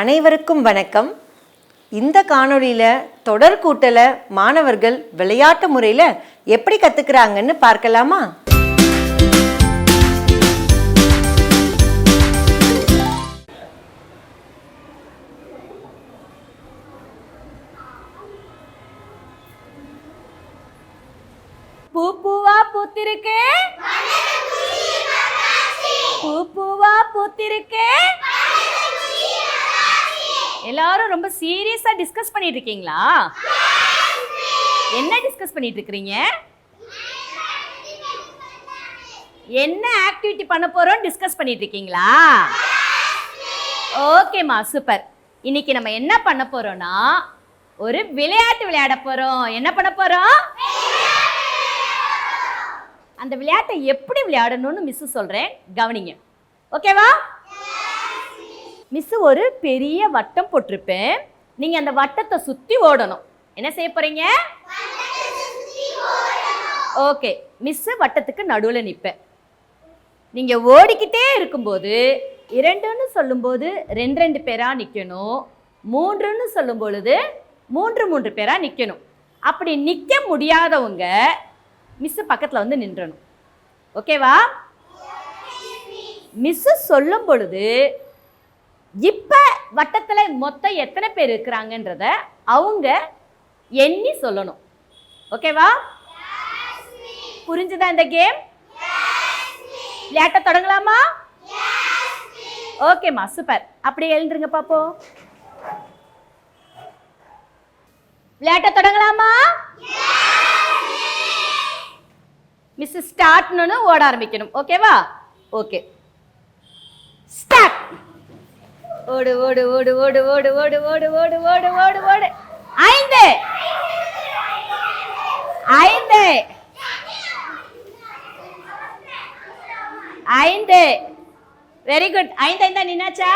அனைவருக்கும் வணக்கம். இந்த காணொளியில் தொடர் கூட்டலை மாணவர்கள் விளையாட்டு முறையில் எப்படி கற்றுக்குறாங்கன்னு பார்க்கலாமா? பூ பூவா பூத்திருக்கு பூ பூவா பூத்திருக்கு. எல்லாரும் ரொம்ப சீரியஸா டிஸ்கஸ் பண்ணிட்டு இருக்கீங்களா என்ன டிஸ்கஸ் பண்ணிட்டு இருக்கீங்க என்ன ஆக்டிவிட்டி பண்ண போறோம் டிஸ்கஸ் பண்ணிட்டு இருக்கீங்களா ஓகேம்மா சூப்பர் இன்னைக்கு நம்ம என்ன பண்ண போறோம்னா ஒரு விளையாட்டு விளையாட போறோம். என்ன பண்ண போறோம்? அந்த விளையாட்டை எப்படி விளையாடணும்னு மிஸ் சொல்றேன். கவனிங்க. ஓகேவா மிஸ் ஒரு பெரிய வட்டம் போட்டிருப்பேன். நீங்க அந்த வட்டத்தை சுத்தி ஓடணும். என்ன செய்ய போறீங்க? ஓகே மிஸ் வட்டத்துக்கு நடுவில் நிற்பேன் நீங்க ஓடிக்கிட்டே இருக்கும்போது இரண்டுன்னு சொல்லும்போது ரெண்டு ரெண்டு பேரா நிற்கணும் மூன்றுன்னு சொல்லும் பொழுது மூன்று மூன்று பேரா நிற்கணும் அப்படி நிற்க முடியாதவங்க மிஸ் பக்கத்தில் வந்து நின்றணும். ஓகேவா மிஸ் சொல்லும் பொழுது இப்போ வட்டத்தில் மொத்தம் எத்தனை பேர் இருக்கிறாங்கன்றத அவங்க எண்ணி சொல்லணும். ஓகேவா? புரிஞ்சுதா இந்த கேம்? விளையாட்ட தொடங்கலாமா? ஓகேம்மா சூப்பர். அப்படியே எழுந்துருங்க பாப்போம். விளையாட்ட தொடங்கலாமா? மிஸ் ஸ்டார்ட்னு ஓட ஆரம்பிக்கணும். ஓகேவா? ஓகே. ஸ்டார்ட். ஓடு ஓடு ஓடு ஓடு ஓடு ஓடு ஓடு ஓடு ஓடு ஓடு ஓடு ஐந்து ஐந்து ஐந்து வெரி குட் ஐந்து ஐந்தா நின்னாச்சா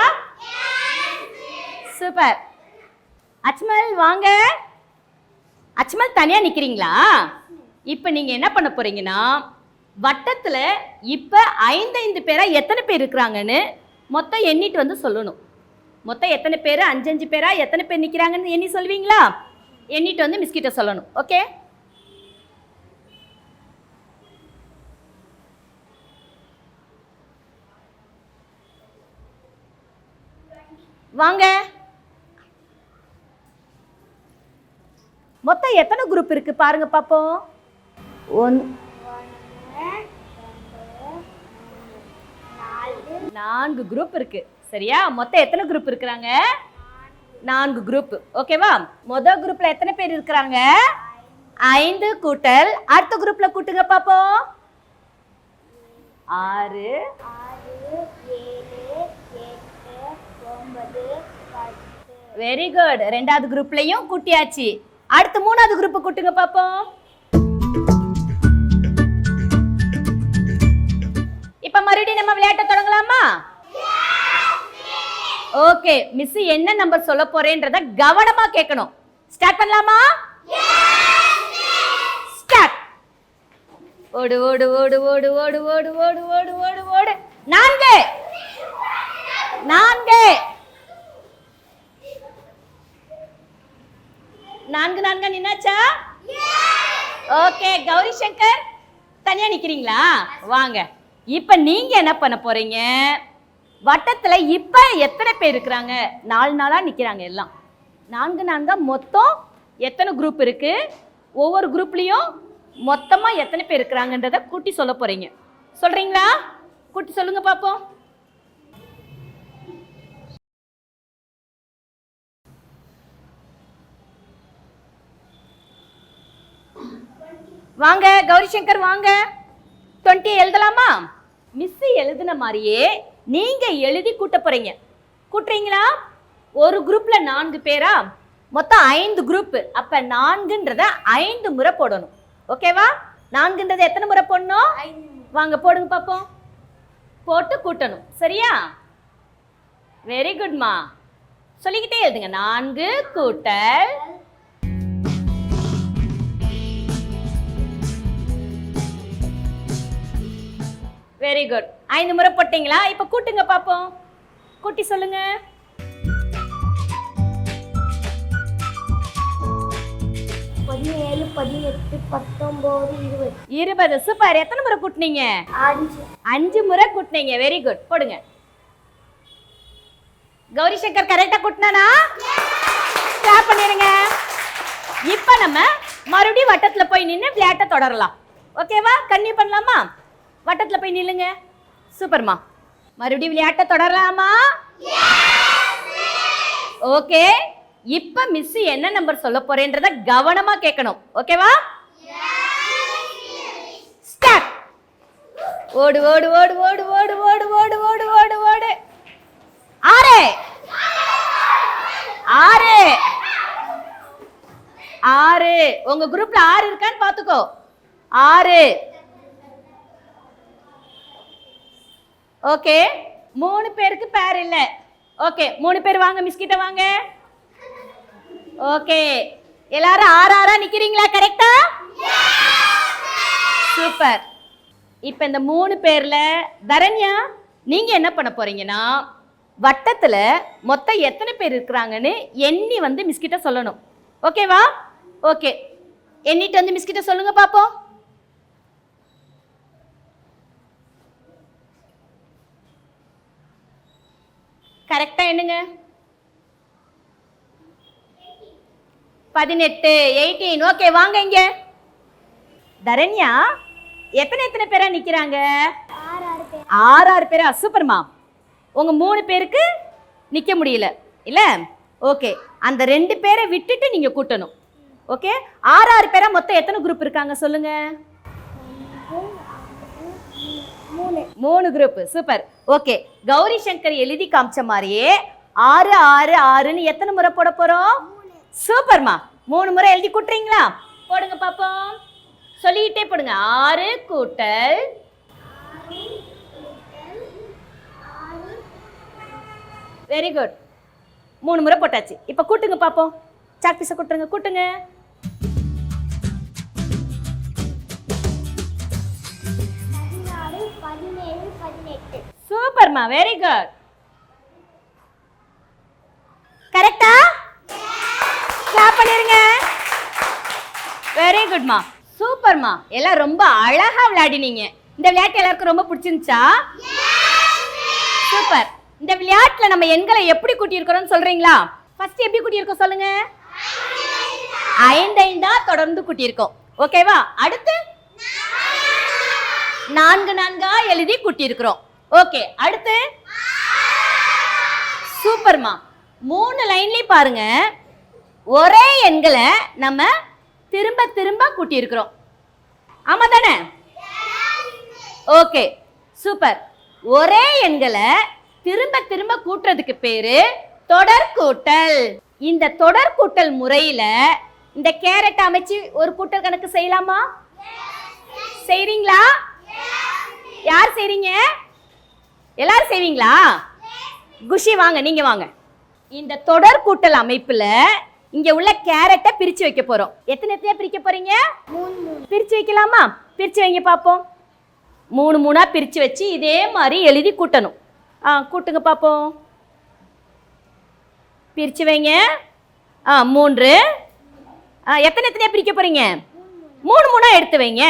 சூப்பர் அச்மல் வாங்க அச்மல் தனியா நிக்கிறீங்களா இப்போ நீங்க என்ன பண்ண போறீங்கன்னா வட்டத்துல இப்ப ஐந்து ஐந்து பேரா எத்தனை பேர் இருக்கிறாங்கன்னு மொத்தம் எண்ணிட்டு வந்து சொல்லணும் மொத்தம் எத்தனை பேர்? அஞ்சு அஞ்சு பேரா? எத்தனை பேர் நிக்கிறாங்கன்னு எண்ணி சொல்வீங்களா? எண்ணிட்டு வந்து மிஸ்கிட்ட சொல்லணும். ஓகே வாங்க. மொத்தம் எத்தனை குரூப் இருக்கு? பாருங்க பாப்போம். ஒன். நான்கு குரூப் இருக்கு. சரியா? மொத்தம் எத்தனை குரூப் இருக்கிறாங்க? நான்கு குரூப் ஓகேவா மொதல் குரூப்ல எத்தனை பேர் இருக்கிறாங்க? ஐந்து கூட்டல். அடுத்த குரூப்ல கூட்டுங்க பாப்போம். ஆறு. வெரி குட் ரெண்டாவது குரூப்லயும் கூட்டியாச்சு. அடுத்து மூணாவது குரூப் கூட்டுங்க பாப்போம். இப்ப மறுபடியும் நம்ம விளையாட்ட தொடங்கலாமா? ஓகே மிஸ் என்ன நம்பர் சொல்ல போறேன்றத கவனமா கேட்கணும் ஸ்டார்ட் பண்ணலாமா? ஸ்டார்ட் ஓடு ஓடு ஓடு ஓடு ஓடு ஓடு ஓடு ஓடு ஓடு ஓடு. நான்கு. நான்கு. நான்கு நான்கு நின்னாச்சா? ஓகே கௌரி சங்கர் தனியா நிக்கிறீங்களா? வாங்க. இப்ப நீங்க என்ன பண்ண போறீங்க? வட்டத்துல இப்ப எத்தனை பேர் இருக்கிறாங்க? நாலு நாளா நிக்கிறாங்க எல்லாம். நான்கு நான்கா மொத்தம் எத்தனை குரூப் இருக்கு? ஒவ்வொரு குரூப்லயும் மொத்தமா எத்தனை பேர் இருக்கிறாங்கன்றத கூட்டி சொல்ல போறீங்க. சொல்றீங்களா? கூட்டி சொல்லுங்க பாப்போம். வாங்க கௌரி சங்கர் வாங்க. டுவெண்ட்டி எழுதலாமா? மிஸ் எழுதின மாதிரியே நீங்க எழுதி கூட்ட போறீங்க. கூட்டுறீங்களா? ஒரு குரூப்ல நான்கு பேரா? மொத்தம் ஐந்து குரூப் அப்ப நான்குன்றத ஐந்து முறை போடணும். ஓகேவா நான்குன்றத எத்தனை முறை போடணும்? வாங்க போடுங்க பாப்போம். போட்டு கூட்டணும். சரியா? வெரி குட்மா சொல்லிக்கிட்டே எழுதுங்க. நான்கு கூட்டல். வெரி குட் ஐந்து முறை போட்டீங்களா? இப்ப கூட்டுங்க பாப்போம். கூட்டி சொல்லுங்க. பதினேழு பதினெட்டு பத்தொன்பது இருபது. இருபது. சூப்பர். எத்தனை முறை கூட்டுனீங்க? அஞ்சு. அஞ்சு முறை கூட்டுனீங்க. வெரி குட் போடுங்க. கௌரி சங்கர் கரெக்டா கூட்டினானா? ஸ்டாப் பண்ணிருங்க இப்போ நம்ம மறுபடியும் வட்டத்துல போய் நின்று விளையாட்டை தொடரலாம். ஓகேவா கண்ணி பண்ணலாமா? வட்டத்துல போய் நில்லுங்க. சூப்பர்மா. மறுபடியும் விளையாட்டை தொடரலாமா? ஓகே. இப்போ மிஸ் என்ன நம்பர் சொல்ல போறேன்றத கவனமா கேட்கணும். ஓகேவா? ஸ்டார்ட் ஓடு ஓடு ஓடு ஓடு ஓடு ஓடு ஓடு ஓடு ஓடு ஓடு. ஆறு. ஆறு. ஆறு. உங்க குரூப்ல ஆறு இருக்கான்னு பாத்துக்கோ ஆறு. ஓகே. மூணு பேருக்கு பேர் இல்லை. ஓகே மூணு பேர் வாங்க மிஸ் கிட்ட வாங்க. ஓகே. எல்லாரும் ஆறு ஆறா நிக்கிறீங்களா கரெக்டா சூப்பர் இப்போ இந்த மூணு பேர்ல தரண்யா நீங்க என்ன பண்ண போறீங்கன்னா வட்டத்துல மொத்தம் எத்தனை பேர் இருக்கிறாங்கன்னு எண்ணி வந்து மிஸ் கிட்ட சொல்லணும். ஓகேவா? ஓகே. எண்ணிட்டு வந்து மிஸ் கிட்ட சொல்லுங்க பாப்போம். கரெக்டா என்னங்க பதினெட்டு எயிட்டீன். ஓகே வாங்க இங்க. தரண்யா எத்தனை எத்தனை பேரா நிக்கிறாங்க? ஆறு ஆறு பேரா சூப்பர்மா உங்க மூணு பேருக்கு நிக்க முடியல. இல்ல? ஓகே. அந்த ரெண்டு பேரை விட்டுட்டு நீங்க கூட்டணும். ஓகே? ஆறு ஆறு பேரா மொத்தம் எத்தனை குரூப் இருக்காங்க சொல்லுங்க. மூணு group super okay Gauri Shankar எழுதி காமிச்ச மாதிரியே ஆறு ஆறு ஆறுன்னு எத்தனை முறை போட போறோம்? சூப்பர்மா மூணு முறை எழுதி கூட்டுறீங்களா போடுங்க பாப்போம். சொல்லிக்கிட்டே போடுங்க. ஆறு கூட்டல் வெரி குட் மூணு முறை போட்டாச்சு. இப்போ கூட்டுங்க பாப்போம். சாக் பீஸை கூட்டுருங்க கூட்டுங்க. சூப்பர்மா வெரி குட் கரெக்டா கிளாப் பண்ணிருங்க. வெரி குட்மா சூப்பர்மா எல்லாம் ரொம்ப அழகா விளையாடினீங்க. இந்த விளையாட்டு எல்லாருக்கும் ரொம்ப பிடிச்சிருந்துச்சா? சூப்பர் இந்த விளையாட்டுல நம்ம எண்களை எப்படி கூட்டியிருக்கிறோம்னு சொல்றீங்களா? ஃபர்ஸ்ட் எப்படி கூட்டியிருக்கோம் சொல்லுங்க? ஐந்து ஐந்தா தொடர்ந்து கூட்டியிருக்கோம். ஓகேவா அடுத்து? நான்கு நான்கா எழுதி கூட்டியிருக்கிறோம். ஓகே அடுத்து. சூப்பர்மா மூணு லைன்லயும் பாருங்க. ஒரே எண்களை நம்ம திரும்ப திரும்ப கூட்டியிருக்கிறோம். ஆமா தானே? ஓகே சூப்பர் ஒரே எண்களை திரும்ப திரும்ப கூட்டுறதுக்கு பேரு தொடர் கூட்டல். இந்த தொடர் கூட்டல் முறையில இந்த கேரட் அமைச்சு ஒரு கூட்டல் கணக்கு செய்யலாமா? செய்றீங்களா? யார் செய்றீங்க? எல்லாரும் செய்வீங்களா? குஷி வாங்க நீங்க வாங்க. இந்த தொடர் கூட்டல் அமைப்புல இங்க உள்ள கேரட்டை பிரிச்சு வைக்க போறோம். எத்தனை எத்தனையா பிரிக்க போறீங்க? பிரிச்சு வைக்கலாமா? பிரிச்சு வைங்க பார்ப்போம் மூணு மூணா பிரிச்சு வச்சு இதே மாதிரி எழுதி கூட்டணும். ஆ கூட்டுங்க பார்ப்போம் பிரிச்சு வைங்க. ஆ மூன்று. ஆ எத்தனை எத்தனையா பிரிக்க போறீங்க? மூணு மூணா எடுத்து வைங்க.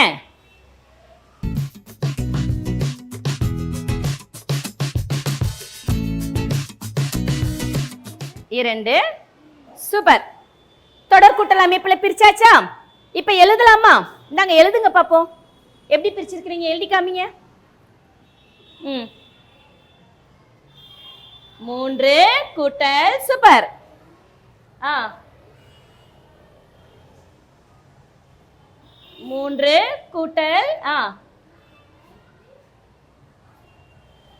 இரண்டு. சூப்பர். தொடர் கூட்டல் அமைப்புல பிரிச்சாச்சா? இப்போ எழுதலாமா? நாங்கள் எழுதுங்க பார்ப்போம் எப்படி பிரிச்சிருக்கிறீங்க? எழுதி காமிங்க. ம். மூன்று கூட்டல் சூப்பர். ஆ. மூன்று கூட்டல் ஆ.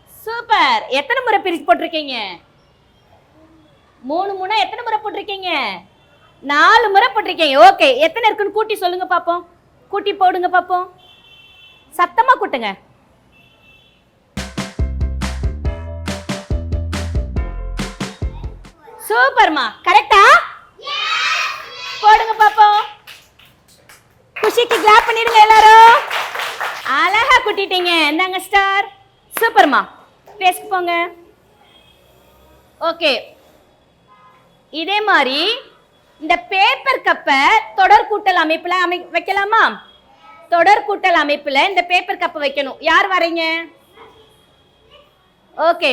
சூப்பர். எத்தனை முறை பிரிச்சு போட்டிருக்கீங்க? மூணு மூணா எத்தனை முறை போட்டிருக்கீங்க? நாலு முறை போட்டிருக்கீங்க. ஓகே எத்தனை இருக்குன்னு கூட்டி சொல்லுங்க பார்ப்போம் கூட்டி போடுங்க பார்ப்போம் சத்தமாக கூட்டுங்க. சூப்பர்மா. கரெக்டா போடுங்க பாப்போம். குஷிக்கு கிளாப் பண்ணிடுங்க எல்லாரும். அழகா கூட்டிட்டீங்க. என்னங்க ஸ்டார் சூப்பர்மா. பேசுக்கு போங்க. ஓகே இதே மாதிரி இந்த பேப்பர் கப்பை தொடர் கூட்டல் அமைப்பில் அமை வைக்கலாமா? தொடர் கூட்டல் அமைப்பில் இந்த பேப்பர் கப்பை வைக்கணும். யார் வரீங்க ஓகே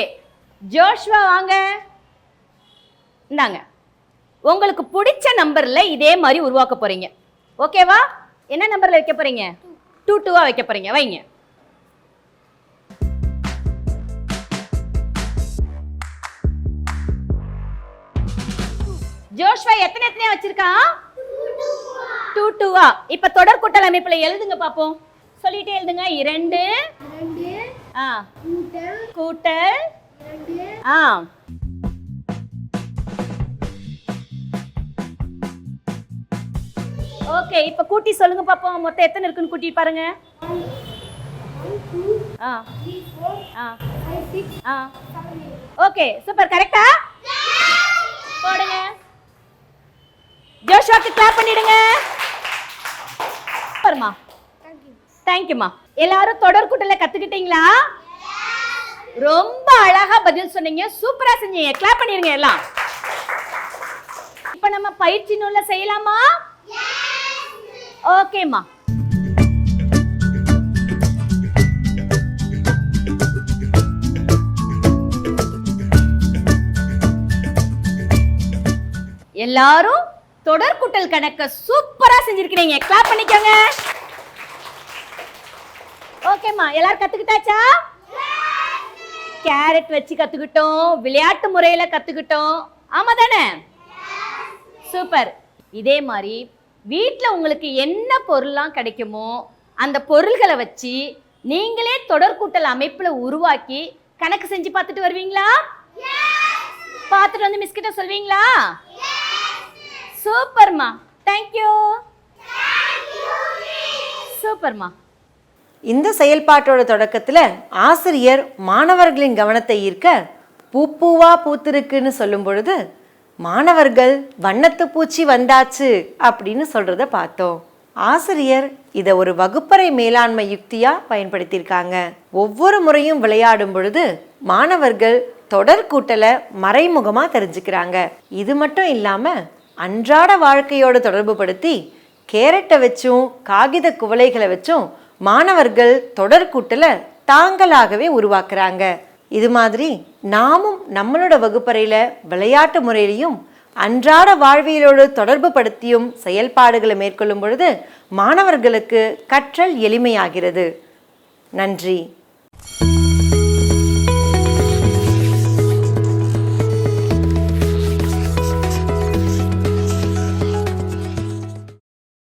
ஜோஷ்வா வாங்க. இந்தாங்க. உங்களுக்கு பிடிச்ச நம்பரில் இதே மாதிரி உருவாக்க போகிறீங்க ஓகேவா என்ன நம்பரில் வைக்க போகிறீங்க டூ டூவாக வைக்க போகிறீங்க வைங்க. ஜோஷ்வா எத்தனை எத்தனை வச்சிருக்கான் டூ டூவா. இப்ப தொடர் கூட்டல் அமைப்புல எழுதுங்க பாப்போம். சொல்லிட்டே எழுதுங்க. இரண்டு ஆ கூட்டல் ஆ. ஓகே இப்ப கூட்டி சொல்லுங்க பாப்போம். மொத்தம் எத்தனை இருக்குன்னு கூட்டி பாருங்க. ஆ ஆ ஆ. Okay super. கரெக்டா? போடுங்க. ஜோஷுவாக்கு கிளாப் பண்ணிடுங்க. சூப்பர்மா தேங்க்யூமா எல்லாரும் தொடர்கூட்டல கத்துக்கிட்டீங்களா? ரொம்ப அழகா பதில் சொன்னீங்க. சூப்பரா செஞ்சீங்க. கிளாப் பண்ணிருங்க எல்லாம். இப்ப நம்ம பயிற்சி நூல்ல செய்யலாமா? ஓகேம்மா எல்லாரும் தொடர் கூட்டல் கணக்க சூப்பரா செஞ்சிருக்கிறீங்க. கிளாப் பண்ணிக்கோங்க. ஓகேம்மா எல்லாரும் கத்துக்கிட்டாச்சா? கேரட் வச்சு கத்துக்கிட்டோம் விளையாட்டு முறையில கத்துக்கிட்டோம். ஆமா தானே? சூப்பர் இதே மாதிரி வீட்டில் உங்களுக்கு என்ன பொருள்லாம் கிடைக்குமோ அந்த பொருள்களை வச்சு நீங்களே தொடர்கூட்டல் அமைப்புல உருவாக்கி கணக்கு செஞ்சு பார்த்துட்டு வருவீங்களா? பார்த்துட்டு வந்து மிஸ் கிட்ட சொல்வீங்களா? சூப்பர்மா தேங்க்யூ சூப்பர்மா இந்த செயல்பாட்டோட தொடக்கத்தில் ஆசிரியர் மாணவர்களின் கவனத்தை ஈர்க்க பூப்பூவா பூத்திருக்குன்னு சொல்லும் பொழுது மாணவர்கள் வண்ணத்து பூச்சி வந்தாச்சு அப்படின்னு சொல்றத பார்த்தோம். ஆசிரியர் இதை ஒரு வகுப்பறை மேலாண்மை யுக்தியா பயன்படுத்தியிருக்காங்க. ஒவ்வொரு முறையும் விளையாடும் பொழுது மாணவர்கள் தொடர் கூட்டலை மறைமுகமா தெரிஞ்சுக்கிறாங்க. இது மட்டும் இல்லாம அன்றாட வாழ்க்கையோட தொடர்பு படுத்தி கேரட்டை வச்சும் காகித குவளைகளை வச்சும் மாணவர்கள் தொடர்கூட்டில் தாங்களாகவே உருவாக்குறாங்க. இது மாதிரி நாமும் நம்மளோட வகுப்பறையில் விளையாட்டு முறையிலையும் அன்றாட வாழ்வியலோடு தொடர்பு படுத்தியும் செயல்பாடுகளை மேற்கொள்ளும் பொழுது மாணவர்களுக்கு கற்றல் எளிமையாகிறது. நன்றி.